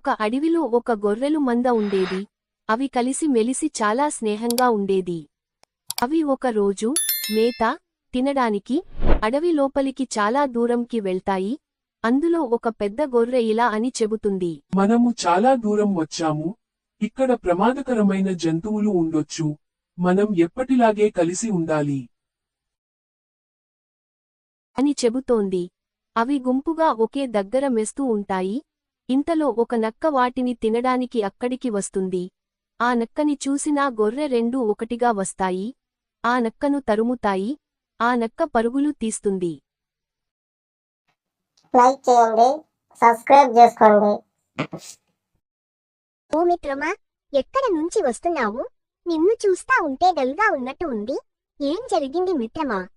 ఒక అడవిలో ఒక గొర్రెలు మంద ఉండేది. అవి కలిసి మెలిసి చాలా స్నేహంగా ఉండేది. అవి ఒక రోజు మేత తినడానికి అడవి లోపలికి చాలా దూరంకి వెళ్తాయి. అందులో ఒక పెద్ద గొర్రె ఇలా అని చెబుతుంది. మనము చాలా దూరం వచ్చాము. ఇక్కడ ప్రమాదకరమైన జంతువులు ఉండొచ్చు. మనం ఎప్పటిలాగే కలిసి ఉండాలి. అని చెబుతోంది. అవి గుంపుగా ఒకే దగ్గర మెస్తూ ఉంటాయి. ఇంతలో ఒక నక్క వాటిని తినడానికి అక్కడికి వస్తుంది. ఆ నక్కని చూసినా గొర్రె రెండూ ఒకటిగా వస్తాయి. ఆ నక్కను తరుముతాయి. ఆ నక్క పరుగులు తీస్తుంది. లైక్ చేయండి. సబ్స్క్రైబ్ చేసుకోండి. ఓ మిత్రమా ఎక్కడ నుంచి వస్తున్నావు? నిన్ను చూస్తా ఉంటే డల్గా ఉన్నట్టు ఉంది. ఏం జరిగింది మిత్రమా?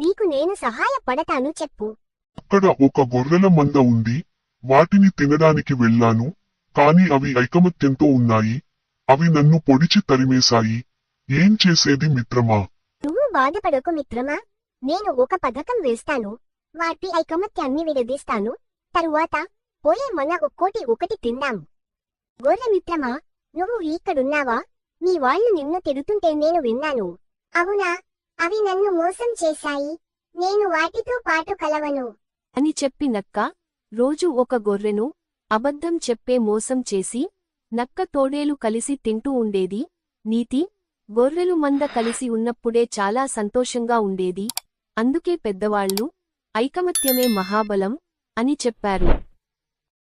నీకు నేను సహాయపడతాను చెప్పు. అక్కడ ఒక గొర్రెల మంద ఉంది. వాటిని తినడానికి వెళ్ళాను కాని అవి ఐకమత్యంతో ఉన్నాయి. అవి నన్ను పొడిచి తరిమేశాయి. ఏం చేసేది మిత్రమా? నువ్వు బాధపడకు మిత్రమా. నేను ఒక పథకం వేస్తాను. వాటి ఐకమత్యాన్ని విడదీస్తాను. తరువాత పోయే మన ఒక్కోటి ఒకటి తిందాం. గొర్రె మిత్రమా నువ్వు ఇక్కడున్నావా? మీ వాళ్ళు నిన్ను తిడుతుంటే నేను విన్నాను. అవునా? అవి నన్ను మోసం చేశాయి. నేను వాటితో పాటు కలవను. అని చెప్పి నక్క రోజు ఒక గొర్రెను అబద్ధం చెప్పే మోసం చేసి నక్క తోడేలు కలిసి తింటూ ఉండేది. నీతి గొర్రెలు మంద కలిసి ఉన్నప్పుడే చాలా సంతోషంగా ఉండేది. అందుకే పెద్దవాళ్ళు ఐకమత్యమే మహాబలం అని చెప్పారు.